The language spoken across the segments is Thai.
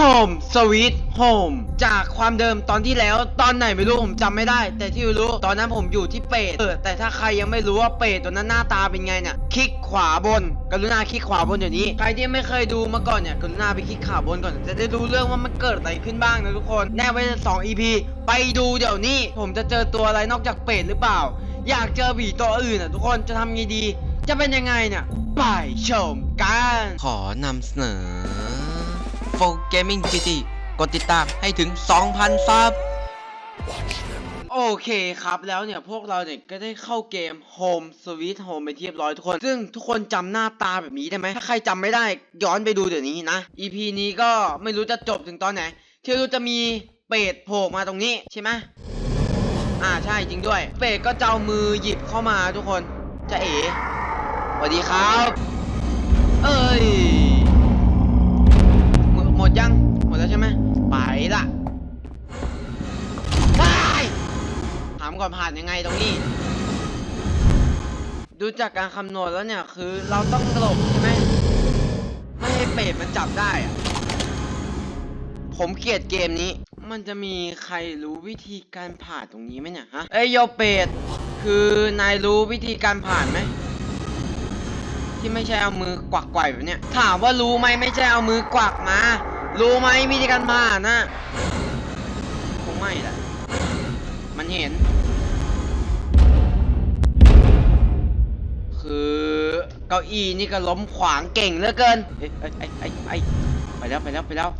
Home Sweet Home จากความเดิมตอนที่แล้วตอนไหนไม่รู้ผมจำไม่ได้ แต่ที่รู้ตอนนั้นผมอยู่ที่เปรตเออแต่ถ้าใครยังไม่รู้ว่าเปรตตัวนั้นหน้าตาเป็นไงเนี่ยคลิกขวาบน กรุณาคลิกขวาบนเดี๋ยวนี้ใครที่ไม่เคยดูมาก่อนเนี่ยกรุณาไปคลิกขวาบนก่อน จะได้รู้เรื่องว่ามันเกิดอะไรขึ้นบ้างนะทุกคนแน่ไว้สอง EP ไปดูเดี๋ยวนี้ ผมจะเจอตัวอะไรนอกจากเปรตหรือเปล่า อยากเจอผีตัวอื่นอะทุกคนจะทำไงดี จะเป็นยังไงเนี่ยไปชมกันขอนำเสนอ f o Gaming PT กดติดตามให้ถึง 2,000 ซับ โอเคครับแล้วเนี่ย พวกเราเนี่ย ก็ได้เข้าเกม Home Sweet Home ไปเรียบร้อยทุกคน ซึ่งทุกคนจำหน้าตาแบบนี้ได้ไหม ถ้าใครจำไม่ได้ย้อนไปดูเดี๋ยวนี้นะ EP นี้ก็ไม่รู้จะจบถึงตอนไหน ที่รู้จะมีเป็ดโผล่มาตรงนี้ใช่ไหมอ่าใช่จริงด้วย เป็ดก็จะเอามือหยิบเข้ามาทุกคนจะเอ๋สวัสดีครับ เอ้ย ผ่านยังไงตรงนี้ ดูจากการคำนวณแล้วเนี่ยคือเราต้องหลบใช่ไหมไม่ให้เป็ดมันจับได้อะผมเกลียดเกมนี้ มันจะมีใครรู้วิธีการผ่านตรงนี้ไหมเนี่ยฮะ เอ้ยโยเป็ด คือนายรู้วิธีการผ่านไหม ที่ไม่ใช่เอามือกวักไกวแบบเนี้ย ถามว่ารู้ไหมไม่ใช่เอามือกวักมา รู้ไหมวิธีการผ่านนะคงไม่แหละมันเห็น คือเก้าอี้นี่ก็ล้มขวางเก่งเหลือเกินเอ้ยเอ้ยเอ้ยเอ้ยเอ้ยไปแล้วไปแล้วไปแล้ว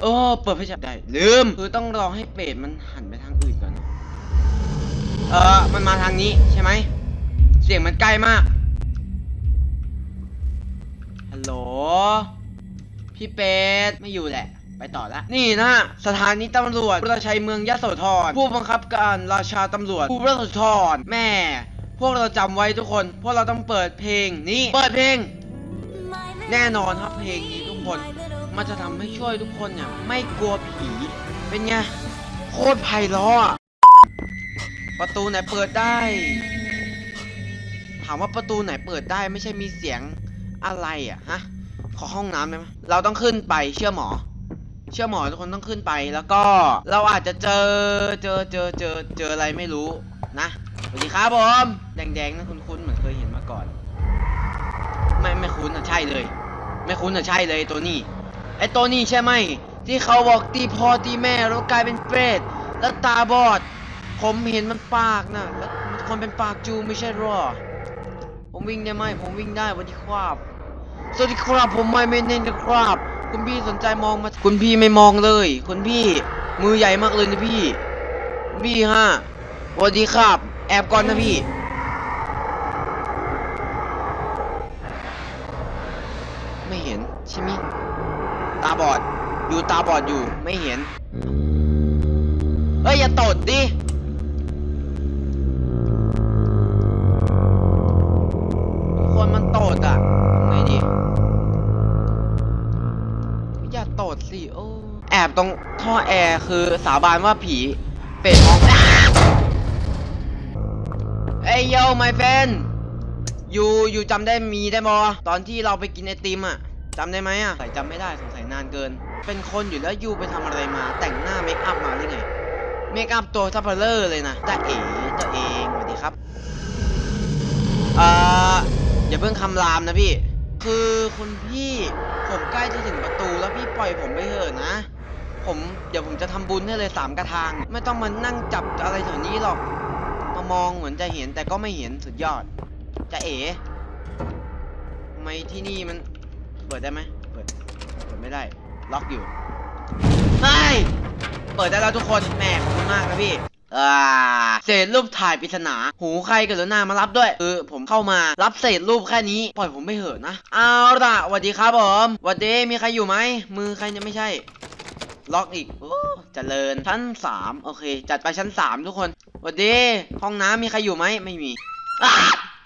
เออเปิดไฟฉายได้ลืมคือต้องรอให้เป็ดมันหันไปทางอื่นก่อน เออมันมาทางนี้ใช่ไหม เสียงมันใกล้มาก ฮัลโหล พี่เป็ดไม่อยู่แหละไปต่อละนี่นะสถานีตำรวจประชัยเมืองยะโสธรผู้บังคับการราชาตำรวจผู้ประสธรแม่ พวกเราจำไว้ทุกคน พวกเราต้องเปิดเพลงนี้เปิดเพลง แน่นอนครับเพลงนี้ทุกคน มันจะทำให้ช่วยทุกคนเนี่ย ไม่กลัวผี เป็นไง โคตรไพเราะอะประตูไหนเปิดได้ ถามว่าประตูไหนเปิดได้ไม่ใช่มีเสียงอะไรอะฮะ ขอห้องน้ำได้ไหมเราต้องขึ้นไปเชื่อหมอ เชื่อหมอทุกคนต้องขึ้นไปแล้วก็เราอาจจะเจอเจอเจอเจอเจออะไรไม่รู้นะ สวัสดีครับผม แดงๆนะคุ้นๆเหมือนเคยเห็นมาก่อน ไม่ไม่คุ้นอะใช่เลย ไม่คุ้นอะใช่เลยตัวนี้ไอตัวนี้ใช่ไหมที่เขาบอกตีพ่อตีแม่แล้วกลายเป็นเปรตแล้วตาบอด ผมเห็นมันปากนะแล้วมันคนเป็นปากจูไม่ใช่หรอ ผมวิ่งได้ไหมผมวิ่งได้วัสดีครับสวัสดีครับผมไม่เมนเนนนะครับ คุณพี่สนใจมองมาคุณพี่ไม่มองเลย คุณพี่มือใหญ่มากเลยนะพี่พี่ฮะสวัสดีครับ แอบก่อนนะพี่ ไม่เห็นใช่ไหมตาบอด อยู่ตาบอดอยู่ไม่เห็น เอ้ย อย่าตดดิ คนมันตดอะทำไงดี อย่าตดสิ โอ้ แอบตรงท่อแอร์คือสาบานว่าผี เป็ดมอง เอ้ยโย my friend อยู่อยู่จำได้มีได้บอตอนที่เราไปกินไอติมอะจำได้ไหมอะใส่จำไม่ได้สงสัยนานเกิน เป็นคนอยู่แล้วยูไปทำอะไรมา แต่งหน้าเมคอัพมาหรือไงเมคอัพตัวซัพเพลเลอร์เลยนะจ้าเอ๋ตัวเองสวัสดีครับเอ่ออย่าเพิ่งคำรามนะพี่ คือคุณพี่ผมใกล้จะถึงประตูแล้วพี่ปล่อยผมไปเถอะนะ ผมเดี๋ยวผมจะทำบุญให้เลยสามกระทาง ไม่ต้องมานั่งจับอะไรแถวนี้หรอก มองเหมือนจะเห็นแต่ก็ไม่เห็นสุดยอด จะเอ๋ทำไมที่นี่มัน เปิดได้ไหมเปิด เปิดไม่ได้ ล็อกอยู่เฮ้เปิดได้แล้วทุกคนแหม่ขอบคุณมากนะพี่เศษรูปถ่ายปริศนา หูใครกรุณามารับด้วยคือผมเข้ามารับเศษรูปแค่นี้ปล่อยผมไม่เหอะนะ เอาละสวัสดีครับผมสวัสดีมีใครอยู่ไหมมือใครยังไม่ใช่ ล็อกอีกโอ้เจริญชั้นสามโอเค จัดไปชั้นสามทุกคนสวัสดีห้องน้ำมีใครอยู่ไหมไม่มีอะ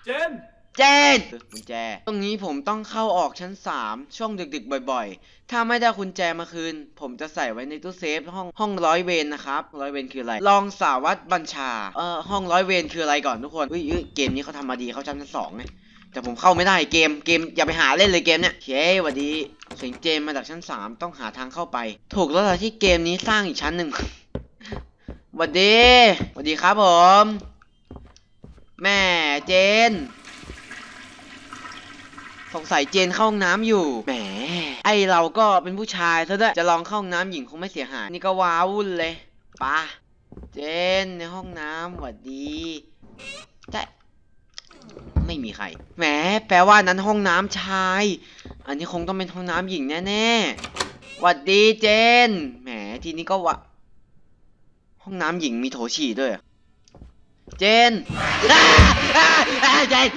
เจนเจนกุญแจ ตรงนี้ผมต้องเข้าออกชั้น 3 ช่วงดึกๆ บ่อยๆ ถ้าไม่ได้กุญแจมาคืน ผมจะใส่ไว้ในตู้เซฟห้องห้องร้อยเวรนะครับร้อยเวรคืออะไร รองสารวัตรบัญชา เอ่อห้องร้อยเวรคืออะไรก่อนทุกคนอุ้ยเอ้ยเกมนี้เขาทำมาดีเขาชั้นสองไง แต่ผมเข้าไม่ได้เกมเกมอย่าไปหาเล่นเลยเกมเนี่ยเฮ้ยหวัดดีเสียงเจมมาจากชั้นสามต้องหาทางเข้าไป ถูกแล้วล่ะที่เกมนี้สร้างอีกชั้นหนึ่งวัดดีวัดดีครับผม แม่เจน สงสัยเจนเข้าห้องน้ำอยู่ แหม ไอเราก็เป็นผู้ชายซะด้วย จะลองเข้าห้องน้ำหญิงคงไม่เสียหาย นี่ก็ว้าวุ่นเลยปะเจนในห้องน้ำหวัดดีแต่ มีใคร แหม แปลว่านั้นห้องน้ำชาย อันนี้คงต้องเป็นห้องน้ำหญิงแน่ๆหวัดดีเจน แหม ทีนี้ก็วะ ห้องน้ำหญิงมีโถฉี่ด้วย เจนเจน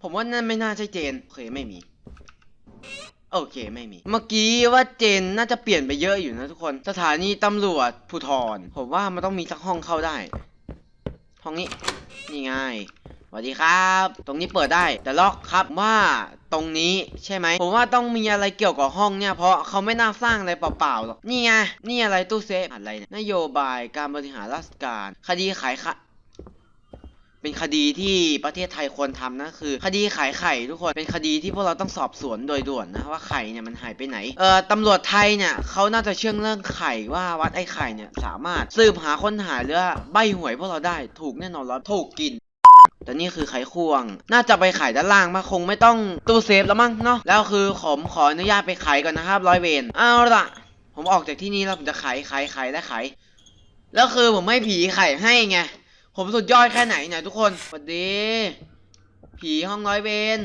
ผมว่านั่นไม่น่าใช่เจน โอเค ไม่มีโอเคไม่มี เมื่อกี้ว่าเจนน่าจะเปลี่ยนไปเยอะอยู่นะทุกคน สถานีตำรวจภูทรผมว่ามันต้องมีสักห้องเข้าได้ ห้องนี้ นี่ไง วัสดีครับ ตรงนี้เปิดได้ แต่ล็อกครับว่าตรงนี้ใช่ไหม ผมว่าต้องมีอะไรเกี่ยวกับห้องเนี่ย เพราะเขาไม่น่าสร้างอะไรเปล่าๆหรอก นี่ไง นี่อะไรตู้เซฟอะไรเนี่ยนโยบายการบริหารราชการ คดีขายค่ะเป็นคดีที่ประเทศไทยควรทำนะคือ คดีขายไข่ทุกคน เป็นคดีที่พวกเราต้องสอบสวนโดยด่วนนะว่าไข่เนี่ยมันหายไปไหน เอ่อตำรวจไทยเนี่ยเขาน่าจะเชื่องเรื่องไข่ว่าวัดไอ้ไข่เนี่ยสามารถสืบหาค้นหาหรือใบหวยพวกเราได้ถูกแน่นอนแล้วถูกกิน แต่นี่คือไขควง น่าจะไปขายด้านล่างมาคงไม่ต้องตู้เซฟแล้วมั้งเนาะแล้วคือผมขออนุญาตไปขายก่อนนะครับร้อยเวรเอาละผมออกจากที่นี่แล้วผมจะขายขายขายและขายแล้วคือผมไม่ผีไข่ให้ไงผมสุดยอดแค่ไหนเนี่ยทุกคนสวัสดี ผีห้องร้อยเวร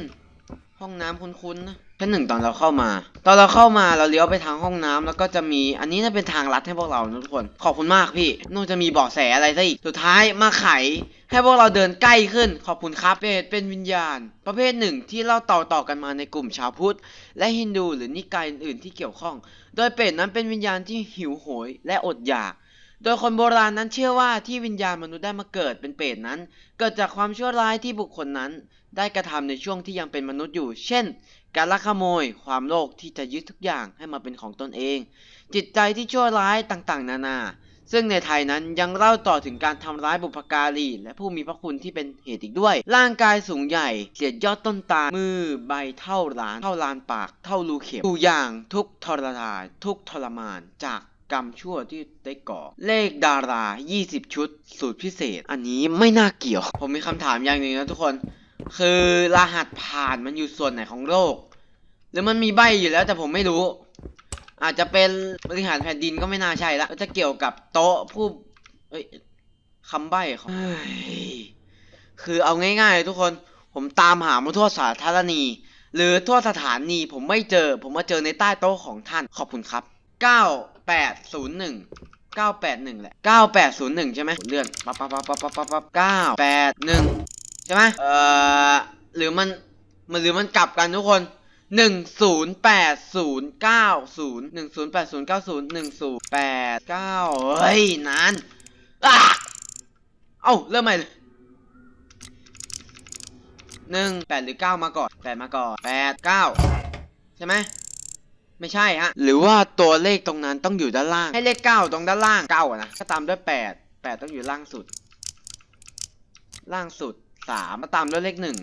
ห้องน้ำคุ้นๆนะ ชั้นหนึ่งตอนเราเข้ามา ตอนเราเข้ามาเราเลี้ยวไปทางห้องน้ำแล้วก็จะมีอันนี้น่าเป็นทางลัดให้พวกเรานะทุกคน ขอบคุณมากพี่นู่นจะมีเบาะแสอะไรซะอีก สุดท้ายมาไข ให้พวกเราเดินใกล้ขึ้น ขอบคุณครับเปรตเป็นวิญญาณ ประเภทหนึ่งที่เล่าต่อต่อกันมาในกลุ่มชาวพุทธ และฮินดูหรือนิกายอื่นๆที่เกี่ยวข้อง โดยเปรตนั้นเป็นวิญญาณที่หิวโหยและอดอยาก โดยคนโบราณนั้นเชื่อว่าที่วิญญาณมนุษย์ได้มาเกิดเป็นเปรตนั้น เกิดจากความชั่วร้ายที่บุคคลนั้น ได้กระทำในช่วงที่ยังเป็นมนุษย์อยู่ เช่น การลักขโมย ความโลภที่จะยึดทุกอย่างให้มาเป็นของตนเอง จิตใจที่ชั่วร้ายต่างๆ นานา ซึ่งในไทยนั้นยังเล่าต่อถึงการทำร้ายบุพการีและผู้มีพระคุณที่เป็นเหตุอีกด้วย ร่างกายสูงใหญ่เสียดยอดต้นตาลมือใบเท่าล้านเท่าลานปาก เท่ารูเข็มทุกอย่างทุกทรทานทุกทรมานจาก กรรมชั่วที่ได้ก่อ เลขดารา 20 ชุด สูตรพิเศษ อันนี้ไม่น่าเกี่ยว ผมมีคำถามอย่างหนึ่งนะทุกคน คือรหัสผ่านมันอยู่ส่วนไหนของโลก หรือมันมีใบอยู่แล้วแต่ผมไม่รู้ อาจจะเป็นบริหารแผ่นดินก็ไม่น่าใช่ละก็จะเกี่ยวกับโต๊ะผู้เอ้ยคำใบ้ของคือเอาง่ายๆทุกคน ผมตามหามาทั่วสาธารณี หรือทั่วสถานีผมไม่เจอ ผมมาเจอในใต้โต๊ะของท่านขอบคุณครับ 9801 981แปดหนึ่งแหละ9801ใช่ไหมเลื่อนปั๊บปั๊บปั๊บปั๊บปั๊บปั๊บปั๊บ981ใช่ไหมเอ่อหรือมันมันหรือมันกลับกันทุกคนหนึ่งศูนย์แปดศูนย์เก้าศูนย์หนึ่งศูนย์แปดศูนย์เก้าศูนย์หนึ่งศูนย์แปดเก้าเฮ้ยนานอะเอ้าเริ่มใหม่เลยหนึ่งแปดหรือเก้ามาก่อนแปดมาก่อนแปดเก้าใช่ไหม ไม่ใช่ฮะ หรือว่าตัวเลขตรงนั้นต้องอยู่ด้านล่าง ให้เลขเก้าตรงด้านล่างเก้าอะนะก็ตามด้วยแปดแปดต้องอยู่ล่างสุด ล่างสุดสามมาตามด้วยเลขหนึ่ง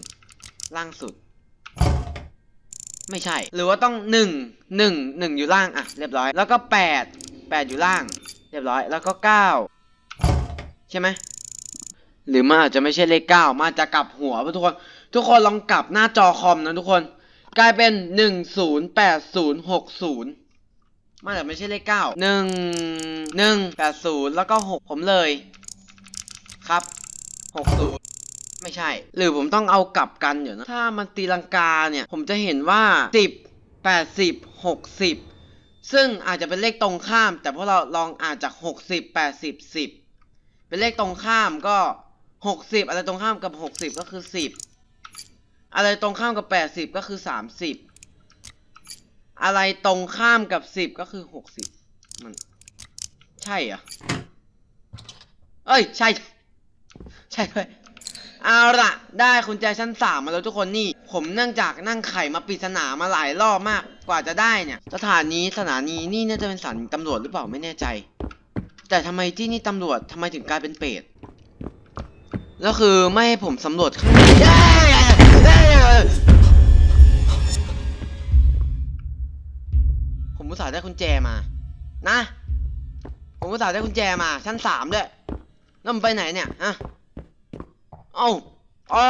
ล่างสุด ไม่ใช่ หรือว่าต้องหนึ่งหนึ่งหนึ่งอยู่ล่างอะเรียบร้อย แล้วก็แปดแปดอยู่ล่าง เรียบร้อย แล้วก็เก้าใช่ไหมหรือมันอาจจะไม่ใช่เลขเก้ามันอาจจะกลับหัวป่ะทุกคน ทุกคนลองกลับหน้าจอคอมนะทุกคน กลายเป็นหนึ่งศูนย์แปดศูนย์หกศูนย์มันอาจจะไม่ใช่เลขเก้าหนึ่งหนึ่งแปดศูนย์แล้วก็หกผมเลย ครับหกศูนย์ไม่ใช่ หรือผมต้องเอากลับกันเดี๋ยวนะ ถ้ามันตีลังกาเนี่ย ผมจะเห็นว่าสิบแปดสิบหกสิบซึ่งอาจจะเป็นเลขตรงข้าม แต่พวกเราลองอ่านจากหกสิบแปดสิบสิบเป็นเลขตรงข้ามก็หกสิบอะไรตรงข้ามกับหกสิบก็คือสิบ อะไรตรงข้ามกับแปดสิบก็คือสามสิบอะไรตรงข้ามกับสิบก็คือหกสิบมัน ใช่เหรอเอ้ย ใช่ ใช่ด้วยเอาละได้คุณแจชั้นสามมาแล้วทุกคนนี่ ผมเนื่องจากนั่งไข่มาปริศนามาหลายรอบมากกว่าจะได้เนี่ย สถานีสถานีนี่น่าจะเป็นสถานีตำรวจหรือเปล่าไม่แน่ใจ แต่ทำไมที่นี่ตำรวจทำไมถึงกลายเป็นเป็ดแล้วคือไม่ให้ผมสำรวจข้างใน ผมอุตส่าห์ได้กุญแจมา นะ ผมอุตส่าห์ได้กุญแจมา ชั้นสามด้วยแล้วมันไปไหนเนี่ยฮะเอ้าอ๋อ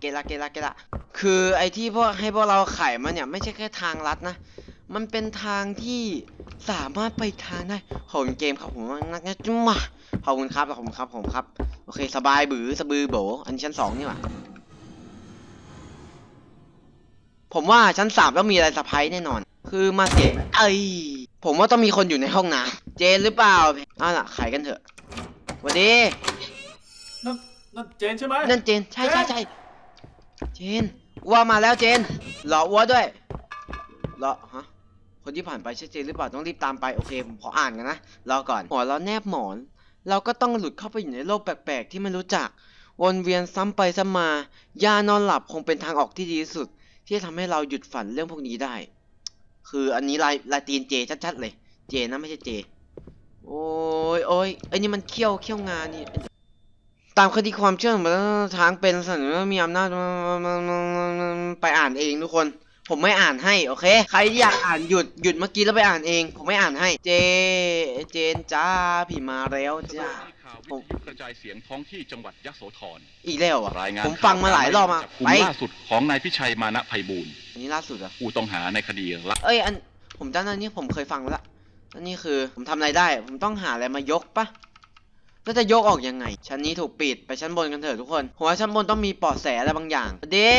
เกละเกละเกละคือไอที่พวกให้พวกเราไขมันเนี่ย ไม่ใช่แค่ทางลัดนะ มันเป็นทางที่สามารถไปทางได้ขอบคุณเกมครับผมนักนะจุ๊มาขอบคุณครับขอบคุณครับผมครับ โอเค สบายบือสบือโบอันนี้ชั้นสองนี่หว่า ผมว่าชั้นสามต้องมีอะไรสะพายแน่นอน คือมาเสียเอ้ยผมว่าต้องมีคนอยู่ในห้องน้ำเจนหรือเปล่าเอาล่ะไขกันเถอะสวัสดีนั่นนั่นเจนใช่ไหมนั่นเจนใช่ใช่ใช่เจนอัวมาแล้วเจนรออัวด้วยรอฮะคนที่ผ่านไปใช่เจนหรือเปล่าต้องรีบตามไปโอเคผมขออ่านกันนะรอก่อนหัวเราแนบหมอน เราก็ต้องหลุดเข้าไปอยู่ในโลกแปลกๆ ที่ไม่รู้จัก วนเวียนซ้ำไปซ้ำมา ยานอนหลับคงเป็นทางออกที่ดีที่สุด ที่จะทำให้เราหยุดฝันเรื่องพวกนี้ได้ คืออันนี้ลายลายตีนเจชัดๆเลย เจนะไม่ใช่เจ โอ้ยโอ้ยไอ้นี่มันเขี้ยวเขี้ยวงานนี่ตามคดีความเชื่อมันทางเป็นสันว่ามีอำนาจไปอ่านเองทุกคน ผมไม่อ่านให้โอเค ใครที่อยากอ่านหยุดหยุดเมื่อกี้แล้วไปอ่านเอง ผมไม่อ่านให้ เจ เจนจ้าพี่มาแล้วจ้า ข่าววิทยุกระจายเสียงท้องที่จังหวัดยโสธรอีกแล้วอะรายงานผมฟังมาหลายรอบมาจับกุมไปล่าสุดของนายพิชัยมานะไพบูลย์อันนี้ล่าสุดอะผู้ต้องหาในคดีลักเอ้ยอันผมจำได้นี่ผมเคยฟังแล้วละอันนี้คือผมทำอะไรได้ ผมต้องหาอะไรมายกปะแล้วจะยกออกยังไง ชั้นนี้ถูกปิดไปชั้นบนกันเถอะทุกคนผมว่าชั้นบนต้องมีเปลอดแสอะไรบางอย่างสวัสดี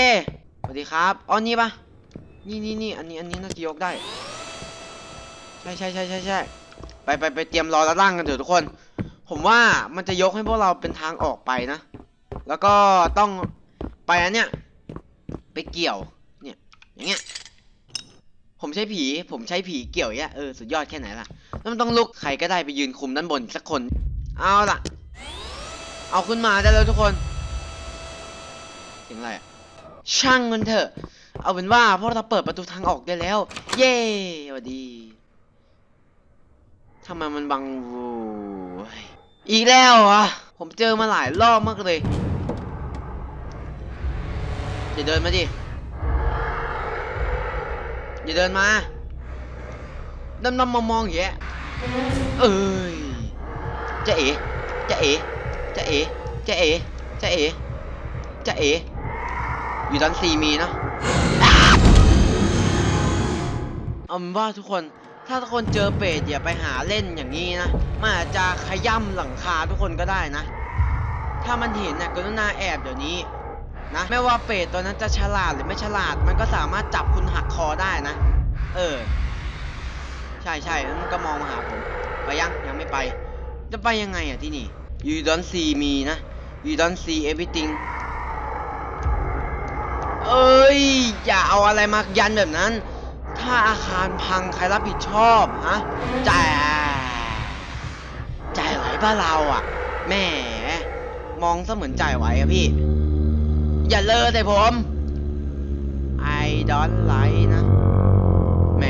สวัสดีครับอ๋อนี่ปะนี่นี่นี่อันนี้อันนี้น่าจะยกได้ ใช่ใช่ใช่ใช่ใช่ไปไปไปเตรียมรอด้านล่างกันเถอะทุกคน ผมว่ามันจะยกให้พวกเราเป็นทางออกไปนะ แล้วก็ต้องไปอันเนี้ยไปเกี่ยว เนี่ย อย่างเงี้ย ผมใช้ผี ผมใช้ผีเกี่ยวเงี้ยเออสุดยอดแค่ไหนล่ะ แล้วมันต้องลุกใครก็ได้ไปยืนคุมด้านบนสักคน เอาล่ะ เอาขึ้นมาได้แล้วทุกคนเสียงอะไรอะช่างมันเถอะ เอาเป็นว่าพวกเราเปิดประตูทางออกได้แล้ว เย้สวัสดีทำไมมันบังวู อีกแล้วอะผมเจอมาหลายรอบมากเลยอย่าเดินมาดิอย่าเดินมาดำดำมองมองๆอย่างเงี้ยเอ้ยจะเอ๋จะเอ๋จะเอ๋จะเอ๋จะเอ๋จะเอ๋อยู่ด้านซีมีเนาะอ้าเอาเป็นว่าทุกคน ถ้าทุกคนเจอเป็ดอย่าไปหาเล่นอย่างนี้นะมันอาจจะขย่ำหลังคาทุกคนก็ได้นะ ถ้ามันเห็นนะกรุณาแอบเดี๋ยวนี้นะไม่ว่าเป็ดตัวนั้นจะฉลาดหรือไม่ฉลาด มันก็สามารถจับคุณหักคอได้นะ เออ ใช่ใช่แล้วมันก็มองมาหาผมไปยังยังไม่ไป จะไปยังไงอะที่นี่ you don't see me นะ you don't see everything เอ้ย อย่าเอาอะไรมายันแบบนั้น ถ้าอาคารพังใครรับผิดชอบฮะจ่ายจ่ายไหวป่ะเราอะแหมมองซะเหมือนจ่ายไหวอะพี่ อย่าเลอะใส่ผม I don't like นะแหม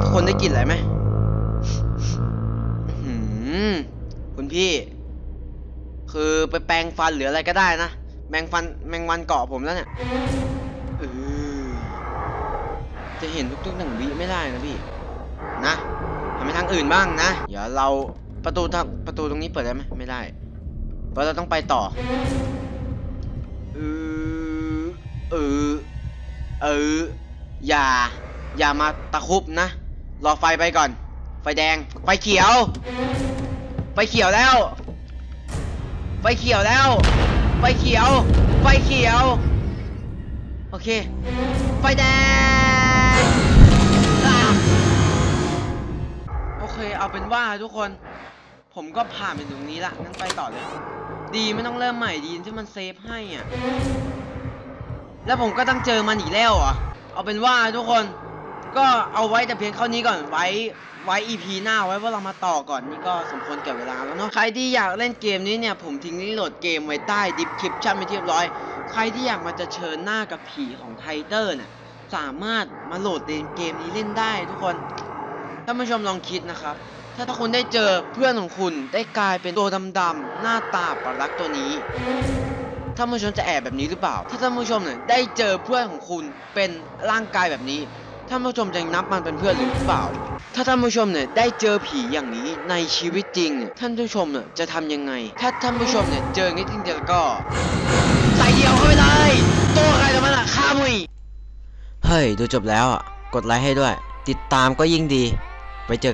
ทุกคนได้กลิ่นอะไรไหมคุณพี่ คือไปแปรงฟันหรืออะไรก็ได้นะแมงฟันแมงวันเกาะผมแล้วเนี่ย จะเห็นทุกๆหนึ่งวิไม่ได้นะพี่ นะทำไปทางอื่นบ้างนะ เดี๋ยวเราประตูทางประตูตรงนี้เปิดได้ไหมไม่ได้ เพราะเราต้องไปต่อ เออ เออ เออ อย่า อย่ามาตะคุบนะ รอไฟไปก่อน ไฟแดง ไฟเขียว ไฟเขียวแล้ว ไฟเขียวแล้ว ไฟเขียว ไฟเขียว โอเค ไฟแดง เคเอาเป็นว่าทุกคน ผมก็ผ่านไปตรงนี้ละงั้นไปต่อเลย ดีไม่ต้องเริ่มใหม่ดีที่มันเซฟให้อะแล้วผมก็ต้องเจอมันอีกแล้วอะเอาเป็นว่าทุกคนก็เอาไว้แต่เพียงเท่านี้ก่อนไว้ไว้ EP หน้าไว้ว่าเรามาต่อก่อนนี่ก็สมควรแก่เวลาแล้วเนาะใครที่อยากเล่นเกมนี้เนี่ยผมทิ้งลิงก์โหลดเกมไว้ใต้ดิสคริปชั่นไปเรียบร้อย ใครที่อยากมาจะเชิญหน้ากับผีของไทเตอร์เนี่ยสามารถมาโหลดเกมนี้เล่นได้ทุกคน ท่านผู้ชมลองคิดนะครับ ถ้าถ้าคุณได้เจอเพื่อนของคุณได้กลายเป็นตัวดำๆหน้าตาปรักตัวนี้ท่านผู้ชมจะแอบแบบนี้หรือเปล่า ถ้าท่านผู้ชมเนี่ยได้เจอเพื่อนของคุณเป็นร่างกายแบบนี้ท่านผู้ชมจะนับมันเป็นเพื่อนหรือเปล่า ถ้าท่านผู้ชมเนี่ยได้เจอผีอย่างนี้ในชีวิตจริงเนี่ยท่านผู้ชมเนี่ยจะทำยังไง ถ้าท่านผู้ชมเนี่ยเจออย่างนี้จริงแล้วก็ใส่เดียวเข้าไปเลยตัวใครแตัวมันอะฆ่ามึงเฮ้ยดูจบแล้วอะกดไลค์ให้ด้วย ติดตามก็ยิ่งดี ไปเจอ